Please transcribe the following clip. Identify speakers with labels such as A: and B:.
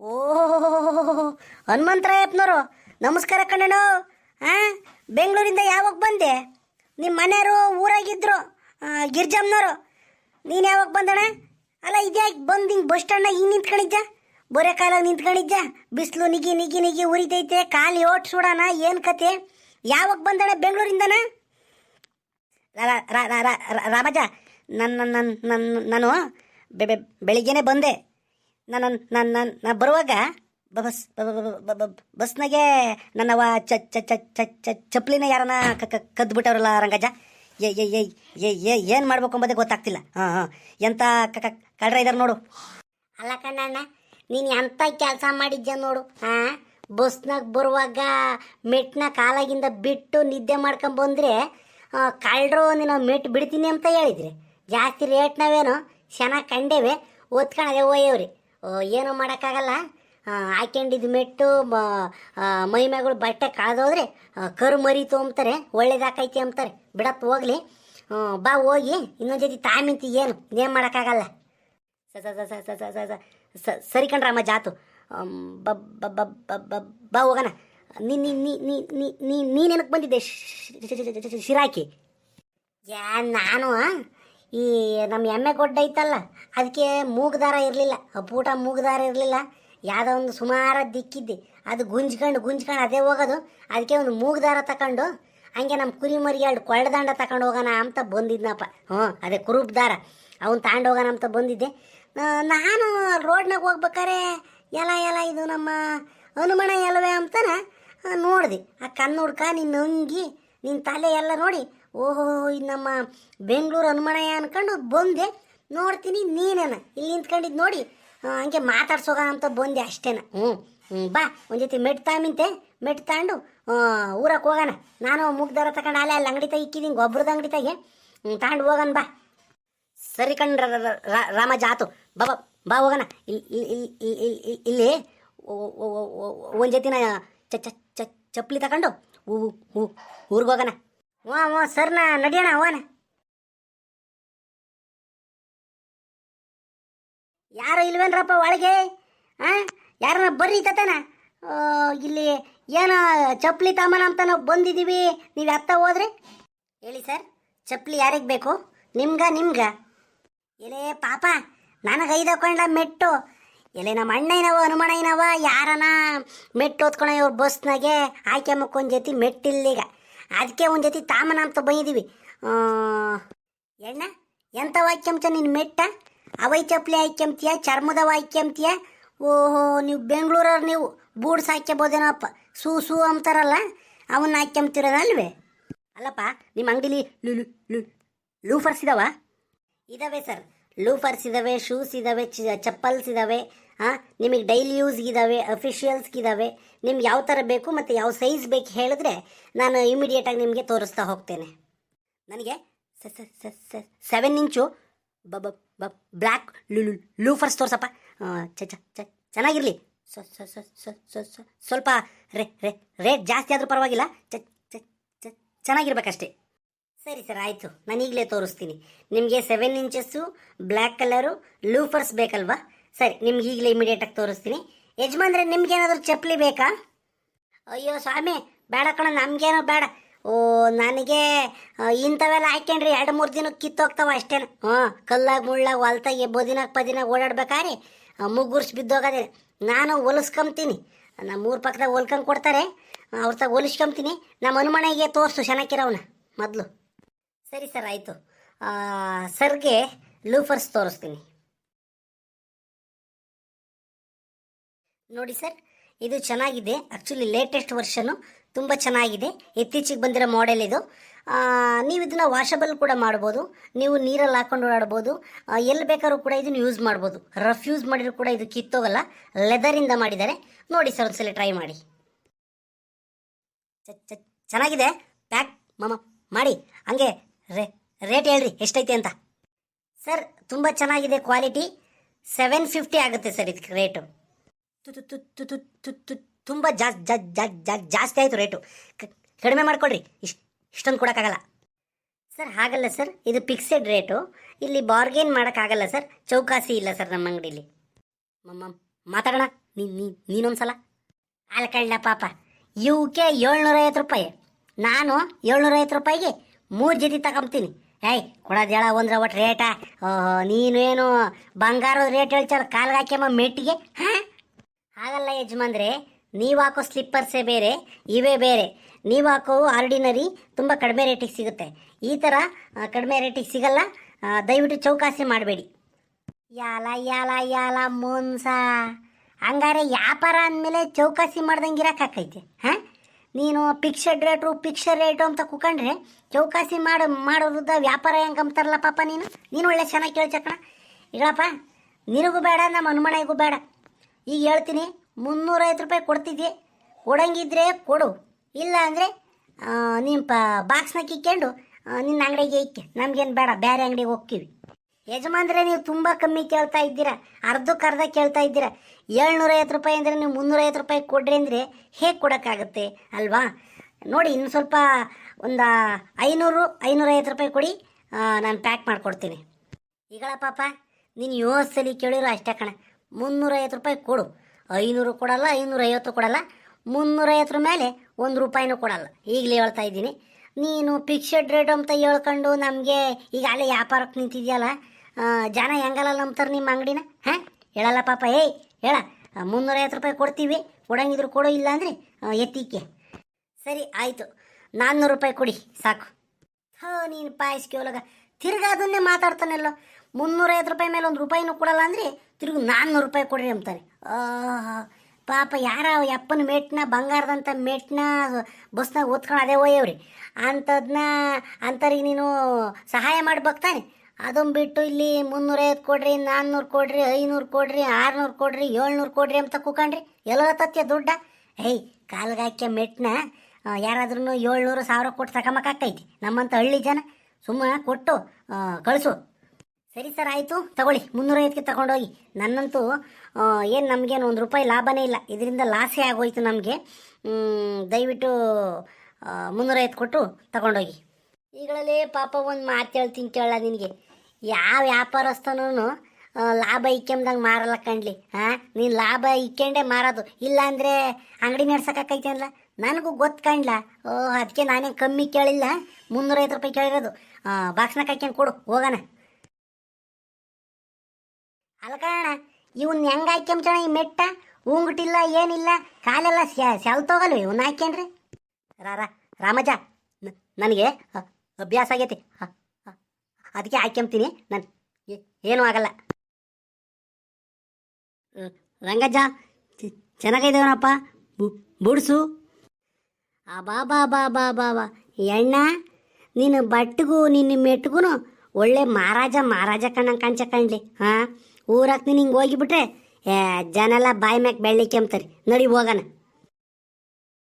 A: ಓ, ಹನುಮಂತರಾಯಪ್ಪನವರು, ನಮಸ್ಕಾರ ಕಣ್ಣನು ಹಾಂ ಬೆಂಗಳೂರಿಂದ ಯಾವಾಗ ಬಂದೆ? ನಿಮ್ಮ ಮನೆಯವರು ಊರಾಗಿದ್ರು ಗಿರ್ಜಮ್ನವರು. ನೀನು ಯಾವಾಗ ಬಂದಣ ಅಲ್ಲ ಇದ್ಯಾಕೆ ಬಂದು ಹಿಂಗೆ ಬಸ್ ಸ್ಟ್ಯಾಂಡ್ನಾಗ ಹಿಂಗೆ ನಿಂತ್ಕೊಂಡಿದ್ದ ಬೊರೆ ಕಾಲಾಗ ನಿಂತ್ಕೊಂಡಿದ್ದ ಬಿಸಿಲು ನಿಗಿ ನಿಗಿ ನಿಗಿ ಉರಿತೈತೆ, ಕಾಲು ಓಟ್ ಸುಡೋಣ ಏನು ಕತೆ? ಯಾವಾಗ ಬಂದಣ ಬೆಂಗಳೂರಿಂದನ? ರಾಮಜ ನನ್ನ ನನ್ನ ನನ್ನ ನಾನು ಬೆ- ಬೆಳಿಗ್ಗೆನೆ ಬಂದೆ. ನಾನು ನನ್ನ ನಾನು ಬರುವಾಗ ಬಸ್ ಬಸ್ನಾಗೆ ನನ್ನವ ಚ ಚ ಚ ಚ ಚ ಚಪ್ಪಲಿನ ಯಾರನ್ನ ಕದ್ಬಿಟ್ಟವ್ರಲ್ಲ ರಂಗಜ ಏ ಏ ಏ ಏ ಏ, ಏನು ಮಾಡ್ಬೇಕು ಅಂಬೋದೇ ಗೊತ್ತಾಗ್ತಿಲ್ಲ. ಹಾಂ ಹಾಂ. ಎಂಥ ಕಳ್ರ ಇದಾರೆ ನೋಡು. ಅಲ್ಲ ಕಣ್ಣಣ್ಣ, ನೀನು ಎಂಥ ಕೆಲಸ ಮಾಡಿದ್ಯ ನೋಡು, ಹಾಂ? ಬಸ್ನಾಗ ಬರುವಾಗ ಮೆಟ್ನ ಕಾಲಾಗಿಂದ ಬಿಟ್ಟು ನಿದ್ದೆ ಮಾಡ್ಕೊಂಬಂದ್ರೆ ಕಳ್ಳರು ನೀನು ಮೆಟ್ ಬಿಡ್ತೀನಿ ಅಂತ ಹೇಳಿದ್ರಿ, ಜಾಸ್ತಿ ರೇಟ್ ನಾವೇನು ಚೆನ್ನಾಗಿ ಕಂಡೇವೆ ಓದ್ಕೊಳದೆ ಓಯ್ಯವ್ರಿ ಏನೂ ಮಾಡೋಕ್ಕಾಗಲ್ಲ ಹಾಕೊಂಡಿದ್ದ ಮೆಟ್ಟು ಮೈಮ್ಯಾಗಳು ಬಟ್ಟೆ ಕಾದೋದ್ರೆ ಕರು ಮರಿತು ಅಂತಾರೆ ಒಳ್ಳೇದಾಕೈತಿ ಅಂತಾರೆ ಬಿಡಪ್ಪ ಹೋಗ್ಲಿ ಬಾ ಹೋಗಿ ಇನ್ನೊಂದು ಜೊತೆ ತಾಮಿಂತಿ ಏನು ಏನು ಮಾಡೋಕ್ಕಾಗಲ್ಲ ಸರಿ ಕಣ್ರಮ್ಮ ಜಾತು ಬಾ ಹೋಗೋಣ ನೀನೇನಕ್ಕೆ ಬಂದಿದ್ದೆ ಶಿರಾಕಿ ಯಾ ನಾನು ಈ ನಮ್ಮ ಎಮ್ಮೆ ಗೊಡ್ಡ ಐತಲ್ಲ ಅದಕ್ಕೆ ಮೂಗ್ದಾರ ಇರಲಿಲ್ಲ. ಪೂಟ ಮೂಗ್ದಾರ ಇರಲಿಲ್ಲ. ಯಾವುದೋ ಒಂದು ಸುಮಾರು ದಿಕ್ಕಿದ್ದೆ. ಅದು ಗುಂಜ್ಕೊಂಡು ಗುಂಜ್ಕೊಂಡು ಅದೇ ಹೋಗೋದು. ಅದಕ್ಕೆ ಒಂದು ಮೂಗ್ದಾರ ತಗೊಂಡು ಹಂಗೆ ನಮ್ಮ ಕುರಿ ಮರಿ ಎರಡು ಕೊಳ್ಳದಂಡ ತಗೊಂಡು ಹೋಗೋಣ ಅಂತ ಬಂದಿದ್ನಪ್ಪ. ಹ್ಞೂ, ಅದೇ ಕುರುಬ್ ದಾರ. ಅವನು ತಗೊಂಡು ಹೋಗೋಣ ಅಂತ ಬಂದಿದ್ದೆ. ನಾನು ರೋಡ್ನಾಗ ಹೋಗ್ಬೇಕಾರೆ, ಎಲ್ಲ ಎಲ್ಲ ಇದು ನಮ್ಮ ಹನುಮಣ ಎಲ್ಲವೇ ಅಂತಾನೆ, ನೋಡಿದೆ. ಆ ಕಣ್ಣುಡ್ಕ ನಿನ್ನ ಅಂಗಿ ನಿನ್ನ ತಲೆ ಎಲ್ಲ ನೋಡಿ ಓಹೋ, ಇದು ಬೆಂಗಳೂರು ಹನುಮಣಯ್ಯ ಅನ್ಕೊಂಡು ಬಂದೆ. ನೋಡ್ತೀನಿ ನೀನೇನ. ಇಲ್ಲಿ ನಿಂತ್ಕೊಂಡಿದ್ದು ನೋಡಿ. ಹಂಗೆ ಮಾತಾಡ್ಸೋಗ ಅಂತ ಬಂದೆ ಅಷ್ಟೇನ. ಹ್ಞೂ ಹ್ಞೂ ಬಾ. ಒಂದು ಜೊತೆ ಮೆಟ್ ತಾಮಿಂತೆ ಮೆಟ್ ತಗೊಂಡು ಊರಕ್ಕೆ ಹೋಗೋಣ. ನಾನು ಮುಗ್ದಾರ ತಗೊಂಡು ಅಲ್ಲೇ ಅಲ್ಲಿ ಅಂಗಡಿ ತಾಗ ಇಕ್ಕಿದ್ದೀನಿ ಗೊಬ್ಬರದ ಅಂಗಡಿ ತೆಗೆ. ತಗೊಂಡು ಹೋಗೋಣ ಬಾ. ಸರಿ ಕಣ್ರ ರಾಮ ಜಾತು. ಬಾ ಬಾ ಹೋಗೋಣ. ಇಲ್ಲಿ ಒಂದು ಜೊತಿನ ಚ ಚಪ್ಪಲಿ ತಗೊಂಡು ಊರಿಗೆ ಹೋಗೋಣ. ಹ್ಞೂ ಹ್ಞೂ ಸರ್ನ ನಡಿಯೋಣ ಓನ ಯಾರು ಇಲ್ವೇನ್ರಪ್ಪ ಒಳಗೆ? ಹಾಂ ಯಾರನ್ನ ಬರ್ರಿ ತತನ? ಇಲ್ಲಿ ಏನೋ ಚಪ್ಪಲಿ ತಾಮನ ಅಂತ ನಾವು ಬಂದಿದ್ದೀವಿ. ನೀವು ಅತ್ತ ಹೋದ್ರಿ? ಹೇಳಿ, ಸರ್, ಚಪ್ಪಲಿ ಯಾರಿಗೆ ಬೇಕು? ನಿಮ್ಗ ನಿಮ್ಗ. ಎಲೆ ಪಾಪ, ನನಗೆ ಐದಕೊಂಡ ಮೆಟ್ಟು. ಎಲೆ ನಮ್ಮ ಅಣ್ಣಯ್ಯನವ, ಹನುಮಣ್ಣಯ್ಯನವ, ಯಾರನ ಮೆಟ್ಟು ಓದ್ಕೊಳ ಇವ್ರ ಬಸ್ನಾಗೆ. ಆಯ್ಕೆ ಒಂದು ಜೊತೆ ಮೆಟ್ಟಿಲ್ಲೀಗ. ಅದಕ್ಕೆ ಒಂದು ಜೊತೆ ತಾಮನ ಅಂತ ಬೈದೀವಿ. ಎಣ್ಣ ಎಂಥ ವಾಕ್ಯಂಚ ನಿನ್ನ ಮೆಟ್ಟ? ಅವೈ ಚಪ್ಪಲಿ ಹಾಕ್ಯಂತೀಯ ಚರ್ಮದವ ಹಾಕ್ಯಂತೀಯ ಓಹೋ, ನೀವು ಬೆಂಗಳೂರವ್ರು ನೀವು. ಬೂಡ್ಸ್ ಹಾಕ್ಯಬೋದೇನಪ್ಪ ಸೂ ಸೂ ಅಂತಾರಲ್ಲ, ಅವನ್ನ ಹಾಕ್ಯಂತಿರೋದಲ್ವೇ ಅಲ್ಲಪ್ಪ ನಿಮ್ಮ ಅಂಗಡಿಲಿ ಲು ಲು ಲೂಫರ್ಸ್ ಇದಾವ? ಇದಾವೆ ಸರ್. ಲೂಫರ್ಸ್ ಇದಾವೆ, ಶೂಸ್ ಇದಾವೆ ಚಪ್ಪಲ್ಸ್ ಇದಾವೆ ಹಾಂ ನಿಮಗೆ ಡೈಲಿ ಯೂಸ್ಗಿದಾವೆ ಅಫಿಷಿಯಲ್ಸ್ಗಿದಾವೆ ನಿಮ್ಗೆ ಯಾವ ಥರ ಬೇಕು ಮತ್ತು ಯಾವ ಸೈಜ್ ಬೇಕು ಹೇಳಿದ್ರೆ ನಾನು ಇಮಿಡಿಯೇಟಾಗಿ ನಿಮಗೆ ತೋರಿಸ್ತಾ ಹೋಗ್ತೇನೆ. ನನಗೆ ಸೆವೆನ್ ಇಂಚು ಬ ಬ ಬ್ಲ್ಯಾಕ್ ಲೂಫರ್ಸ್ ತೋರಿಸಪ್ಪ. ಚ ಚೆನ್ನಾಗಿರಲಿ. ಸ್ವಲ್ಪ ರೇ ರೇ ರೇಟ್ ಜಾಸ್ತಿ ಆದರೂ ಪರವಾಗಿಲ್ಲ. ಚ ಚೆನ್ನಾಗಿರ್ಬೇಕಷ್ಟೇ. ಸರಿ ಸರ್, ಆಯಿತು. ನಾನು ಈಗಲೇ ತೋರಿಸ್ತೀನಿ. ನಿಮಗೆ seven inches black colour loafers ಬೇಕಲ್ವಾ? ಸರಿ, ನಿಮ್ಗೆ ಈಗಲೇ ಇಮಿಡಿಯೇಟಾಗಿ ತೋರಿಸ್ತೀನಿ. ಯಜಮಾನ್ರೆ, ನಿಮ್ಗೇನಾದರೂ ಚಪ್ಪಲಿ ಬೇಕಾ? ಅಯ್ಯೋ ಸ್ವಾಮಿ, ಬೇಡ ಕಣ, ನಮಗೇನೋ ಬೇಡ. ಓ, ನನಗೆ ಇಂಥವೆಲ್ಲ ಹಾಕ್ಯಂಡ್ರಿ ಎರಡು ಮೂರು ದಿನಕ್ಕೆ ಕಿತ್ತೋಗ್ತಾವ ಅಷ್ಟೇನ. ಹಾಂ, ಕಲ್ಲಾಗ ಮುಳ್ಳಾಗ ಹೊಲ್ತಾಗೆ ಬದಿನಾಗ ಪದಿನಾಗ ಓಡಾಡ್ಬೇಕಾರಿ ಮುಗ್ಗುರ್ಸ್ ಬಿದ್ದೋಗದೆ ನಾನು ಹೊಲಿಸ್ಕೊಂತೀನಿ ನಮ್ಮ ಊರ ಪಕ್ಕದಾಗ ಹೊಲ್ಕೊಂಡು ಕೊಡ್ತಾರೆ, ಅವ್ರ ತಾಗ ಹೊಲಿಸ್ಕೊಂತೀನಿ ನಮ್ಮ ಹನುಮನೆಗೆ ತೋರಿಸು ಚೆನ್ನಾಗಿರೋವನ್ನ ಮೊದಲು. ಸರಿ ಸರ್, ಆಯಿತು. ಸರ್ಗೆ ಲೂಫರ್ಸ್ ತೋರಿಸ್ತೀನಿ. ನೋಡಿ ಸರ್, ಇದು ಚೆನ್ನಾಗಿದೆ. ಆ್ಯಕ್ಚುಲಿ ಲೇಟೆಸ್ಟ್ ವರ್ಷನು ತುಂಬ ಚೆನ್ನಾಗಿದೆ. ಇತ್ತೀಚೆಗೆ ಬಂದಿರೋ ಮಾಡೆಲ್ ಇದು. ನೀವು ಇದನ್ನು ವಾಷಬಲ್ ಕೂಡ ಮಾಡ್ಬೋದು. ನೀವು ನೀರಲ್ಲಿ ಹಾಕೊಂಡು ಓಡಾಡ್ಬೋದು. ಎಲ್ಲಿ ಬೇಕಾದ್ರೂ ಕೂಡ ಇದನ್ನು ಯೂಸ್ ಮಾಡ್ಬೋದು. ರಫ್ ಯೂಸ್ ಮಾಡಿದ್ರು ಕೂಡ ಇದು ಕಿತ್ತೋಗಲ್ಲ. ಲೆದರಿಂದ ಮಾಡಿದ್ದಾರೆ. ನೋಡಿ ಸರ್, ಒಂದ್ಸಲ ಟ್ರೈ ಮಾಡಿ. ಚೆನ್ನಾಗಿದೆ. ಪ್ಯಾಕ್ ಮಾಮ, ಮಾಡಿ. ಹಂಗೆ ರೇ ರೇಟ್ ಹೇಳ್ರಿ, ಎಷ್ಟೈತೆ ಅಂತ. ಸರ್, ತುಂಬ ಚೆನ್ನಾಗಿದೆ ಕ್ವಾಲಿಟಿ ಸೆವೆನ್ ಫಿಫ್ಟಿ ಆಗುತ್ತೆ ಸರ್, ಇದಕ್ಕೆ ರೇಟು ತುಂಬ ಜಾಸ್- ಜಾ- ಜಾ- ಜಾ- ಜಾಸ್ತಿ ಆಯಿತು ರೇಟು ಕಡಿಮೆ ಮಾಡ್ಕೊಳ್ರಿ. ಇಷ್ಟು ಇಷ್ಟೊಂದು ಕೊಡೋಕ್ಕಾಗಲ್ಲ. ಸರ್, ಹಾಗಲ್ಲ ಸರ್. ಇದು ಫಿಕ್ಸೆಡ್ ರೇಟು ಇಲ್ಲಿ ಬಾರ್ಗೇನ್ ಮಾಡೋಕ್ಕಾಗಲ್ಲ ಸರ್. ಚೌಕಾಸಿ ಇಲ್ಲ ಸರ್ ನಮ್ಮ ಅಂಗಡೀಲಿ. ಮಮ್ಮ, ಮಾತಾಡೋಣ. ನೀನು ನೀ, ನೀನೊಂದ್ಸಲ. ಅಲ್ಕಳ್ಳ ಪಾಪ. ಇವಕ್ಕೆ ಏಳ್ನೂರೈವತ್ತು ರೂಪಾಯಿ. ನಾನು ಏಳ್ನೂರೈವತ್ತು ರೂಪಾಯಿಗೆ ಮೂರು ಜೊತೆ ತಗೊಂತೀನಿ ಏಯ್, ಕೊಡೋದು ಹೇಳ ಒಂದ್ರ ಒಟ್ಟು ನೀನು ಏನು ಬಂಗಾರದ ರೇಟ್ ಹೇಳ್ಚಾರ ಕಾಲ್ಗೆ ಹಾಕ್ಯಮ್ಮ ಮೆಟ್ಟಿಗೆ ಹಾಂ? ಹಾಗಲ್ಲ ಯಜಮಾನ್ರೆ, ನೀವು ಹಾಕೋ ಸ್ಲಿಪ್ಪರ್ಸೇ ಬೇರೆ, ಇವೇ ಬೇರೆ. ನೀವು ಹಾಕೋ ಆರ್ಡಿನರಿ ತುಂಬ ಕಡಿಮೆ ರೇಟಿಗೆ ಸಿಗುತ್ತೆ. ಈ ಥರ ಕಡಿಮೆ ರೇಟಿಗೆ ಸಿಗಲ್ಲ ದಯವಿಟ್ಟು ಚೌಕಾಸಿ ಮಾಡಬೇಡಿ. ಯಾಲ ಯಾಲ ಯಾಲ, ಮೋನ್ಸ. ಹಂಗಾರೆ ವ್ಯಾಪಾರ ಅಂದಮೇಲೆ ಚೌಕಾಸಿ ಮಾಡ್ದಂಗೆ ಇರಕ್ಕಾಕೈತೆ ಹಾಂ? ನೀನು ಫಿಕ್ಸೆಡ್ ರೇಟು ಫಿಕ್ಸೆಡ್ ರೇಟು ಅಂತ ಕುಕೊಂಡ್ರೆ ಚೌಕಾಸಿ ಮಾಡಿ ಮಾಡೋದ್ದ ವ್ಯಾಪಾರ ಹೆಂಗೆ ಅಂಬ್ತಾರಲ್ಲ ಪಾಪ ನೀನು? ನೀನು ಒಳ್ಳೆ ಚೆನ್ನಾಗಿ ಕೇಳ್ಚಕಣ ಇಳಪ್ಪ ನಿನಗೂ ಬೇಡ, ನಮ್ಮ ಹನುಮನೆಗೂ ಬೇಡ. ಈಗ ಹೇಳ್ತೀನಿ, ಮುನ್ನೂರೈವತ್ತು ರೂಪಾಯಿ ಕೊಡ್ತಿದ್ದೆ. ಕೊಡಂಗಿದ್ರೆ ಕೊಡು. ಇಲ್ಲ ಅಂದರೆ ನಿಮ್ಮ ಪ ಬಾಕ್ಸ್ನ ಕಿಕ್ಕೊಂಡು ನಿನ್ನ ಅಂಗಡಿಗೆ ಇಕ್ಕೆ. ನಮಗೇನು ಬೇಡ ಬೇರೆ ಅಂಗಡಿಗೆ ಹೋಗ್ತೀವಿ. ಯಜಮಾನ್ರೆ, ನೀವು ತುಂಬ ಕಮ್ಮಿ ಕೇಳ್ತಾ ಇದ್ದೀರಾ. ಅರ್ಧಕ್ಕೆ ಅರ್ಧ ಕೇಳ್ತಾ ಇದ್ದೀರಾ. ಏಳ್ನೂರೈವತ್ತು ರೂಪಾಯಿ ಅಂದರೆ ನೀವು ಮುನ್ನೂರೈವತ್ತು ರೂಪಾಯಿ ಕೊಡ್ರಿ ಅಂದರೆ ಹೇಗೆ ಕೊಡೋಕ್ಕಾಗುತ್ತೆ, ಅಲ್ವಾ? ನೋಡಿ, ಇನ್ನು ಸ್ವಲ್ಪ ಒಂದು ಐನೂರು, ಐನೂರೈವತ್ತು ರೂಪಾಯಿ ಕೊಡಿ ನಾನು ಪ್ಯಾಕ್ ಮಾಡಿಕೊಡ್ತೀನಿ. ಈಗಳ ಪಾಪ, ನೀನು ಯೋಸಲಿ ಸಲ ಕೇಳಿರೋ ಅಷ್ಟೇ ಕಣ. ಮುನ್ನೂರೈವತ್ತು ರೂಪಾಯಿ ಕೊಡು. ಐನೂರು ಕೊಡಲ್ಲ, ಐನೂರೈವತ್ತು ಕೊಡಲ್ಲ. ಮುನ್ನೂರೈವತ್ತರ ಮೇಲೆ ಒಂದು ರೂಪಾಯಿನೂ ಕೊಡಲ್ಲ. ಈಗಲೇ ಹೇಳ್ತಾ ಇದ್ದೀನಿ. ನೀನು ಫಿಕ್ಸೆಡ್ ರೇಟ್ ಅಂತ ಹೇಳ್ಕೊಂಡು ನಮಗೆ ಈಗ ಅಲ್ಲೇ ವ್ಯಾಪಾರಕ್ಕೆ ನಿಂತಿದೆಯಲ್ಲ ಜನ ಹೆಂಗಲ್ಲ ನಂಬ್ತಾರೆ ನಿಮ್ಮ ಅಂಗಡಿನ? ಹಾಂ? ಹೇಳಲ್ಲ ಪಾಪ. ಏಯ್, ಹೇಳ. ಮುನ್ನೂರೈವತ್ತು ರೂಪಾಯಿ ಕೊಡ್ತೀವಿ. ಕೊಡಂಗಿದ್ರು ಕೊಡೋ, ಇಲ್ಲ ಅಂದರೆ ಎತ್ತಿಕ್ಕೆ. ಸರಿ, ಆಯಿತು. ನಾನ್ನೂರು ರೂಪಾಯಿ ಕೊಡಿ, ಸಾಕು. ಹೋ ನೀನು ಪಾಯಿಸ್ಕೆ ಕ್ಯೋಲಗ ತಿರ್ಗಾ ಅದನ್ನೇ ಮಾತಾಡ್ತಾನಲ್ಲೋ. ಮುನ್ನೂರೈವತ್ತು ರೂಪಾಯಿ ಮೇಲೆ ಒಂದು ರೂಪಾಯಿನೂ ಕೊಡಲ್ಲ ಅಂದರೆ ತಿರುಗಿ ನಾನ್ನೂರು ರೂಪಾಯಿ ಕೊಡ್ರಿ ಅಂತಾರೆ. ಪಾಪ ಯಾರ ಯಪ್ಪನ ಮೇಟ್ನ ಬಂಗಾರದಂಥ ಮೇಟ್ನ ಬಸ್ನಾಗ ಓದ್ಕೊಂಡು ಅದೇ ಒಯ್ಯವ್ರಿ. ಅಂಥದ್ನ ಅಂಥವ್ರಿಗೆ ನೀನು ಸಹಾಯ ಮಾಡ್ಬೇಕು ತಾನೆ ಅದನ್ನು ಬಿಟ್ಟು ಇಲ್ಲಿ ಮುನ್ನೂರೈವತ್ತು ಕೊಡ್ರಿ, ನಾನ್ನೂರು ಕೊಡ್ರಿ, ಐನೂರು ಕೊಡ್ರಿ, ಆರುನೂರು ಕೊಡ್ರಿ, ಏಳ್ನೂರು ಕೊಡ್ರಿ ಅಂತ ಕೂಕಂಡ್ರಿ ಎಲ್ಲ ತತ್ಯ ದುಡ್ಡ. ಏಯ್, ಕಾಲ್ಗಾಕ್ಯ ಮೆಟ್ನ ಯಾರಾದ್ರೂ ಏಳ್ನೂರು ಸಾವಿರ ಕೊಟ್ಟು ತಗೊಂಬಕ್ಕಾಕೈತಿ ನಮ್ಮಂಥ ಹಳ್ಳಿ ಜನ. ಸುಮ್ಮನೆ ಕೊಟ್ಟು ಕಳಿಸು. ಸರಿ ಸರ್, ಆಯಿತು. ತಗೊಳ್ಳಿ ಮುನ್ನೂರೈವತ್ತಿಗೆ ತಗೊಂಡೋಗಿ. ನನ್ನಂತೂ ಏನು ನಮಗೇನು ಒಂದು ರೂಪಾಯಿ ಲಾಭನೇ ಇಲ್ಲ. ಇದರಿಂದ ಲಾಸೇ ಆಗೋಯ್ತು ನಮಗೆ. ದಯವಿಟ್ಟು ಮುನ್ನೂರ ಮುನ್ನೂರೈವತ್ತು ಕೊಟ್ಟು ತಗೊಂಡೋಗಿ. ಈಗಳಲ್ಲೇ ಪಾಪ ಒಂದು ಮಾತು ಹೇಳ್ತೀನಿ ಕೇಳಲ್ಲ ನಿನಗೆ. ಯಾವ ವ್ಯಾಪಾರಸ್ಥನೂ ಲಾಭ ಇಕ್ಕೊಂಬ್ದಂಗೆ ಮಾರಲ್ಲ ಕಣ್ಲಿ ಹಾಂ ನೀನು ಲಾಭ ಇಕ್ಕೊಂಡೇ ಮಾರೋದು. ಇಲ್ಲಾಂದರೆ ಅಂಗಡಿ ನಡ್ಸೋಕ್ಕಾಕೈತೆ ಅಲ್ಲ ನನಗೂ ಗೊತ್ತು ಕಾಣ್ಲ. ಓ ಅದಕ್ಕೆ ನಾನೇನು ಕಮ್ಮಿ ಕೇಳಿಲ್ಲ. ಮುನ್ನೂರೈವತ್ತು ರೂಪಾಯಿ ಕೇಳಿರೋದು. ಬಾಕ್ಸ್ನ ಕಾಯ್ಕೊಂಡು ಕೊಡು, ಹೋಗೋಣ. ಅಲ್ಕಣ ಇವನ್ ಹೆಂಗ ಹಾಕ್ಯಂಚಣ ಈ ಮೆಟ್ಟ? ಉಂಗುಟಿಲ್ಲ ಏನಿಲ್ಲ, ಕಾಲೆಲ್ಲ ಸೆಲ್ತೋಗಲ್ವ ಇವನ್ ಹಾಕ್ಯನ್ರಿ? ರಾರ ರಾಮಜ ನನಗೆ ಅಭ್ಯಾಸ ಆಗೈತಿ. ಅದಕ್ಕೆ ಹಾಕ್ಯಂಬ್ತೀನಿ. ನಾನು ಏನೂ ಆಗಲ್ಲ. ರಂಗಜ್ಜ ಚೆನ್ನಾಗಿದ್ದೇವನಪ್ಪ ಬುಡ್ಸು. ಆ, ಬಾ ಬಾ ಬಾ ಬಾ ಬಾ ಬಾ. ಎಣ್ಣ, ನಿನ್ನ ಬಟ್ಟಿಗೂ ನಿನ್ನ ಮೆಟ್ಗೂ ಒಳ್ಳೆ ಮಹಾರಾಜ ಮಹಾರಾಜ ಕಣ್ಣಂಗೆ ಕಾಣ್ಲಿ, ಹಾಂ? ಊರಾಗ ನೀನು ಹಿಂಗೆ ಹೋಗಿಬಿಟ್ರೆ ಏ, ಜನ ಎಲ್ಲ ಬಾಯಿ ಮ್ಯಾಕ್ ಬೆಳ್ಳಿ ಕೆಂಪ್ತಾರೆ ನಡಿ ಹೋಗೋಣ.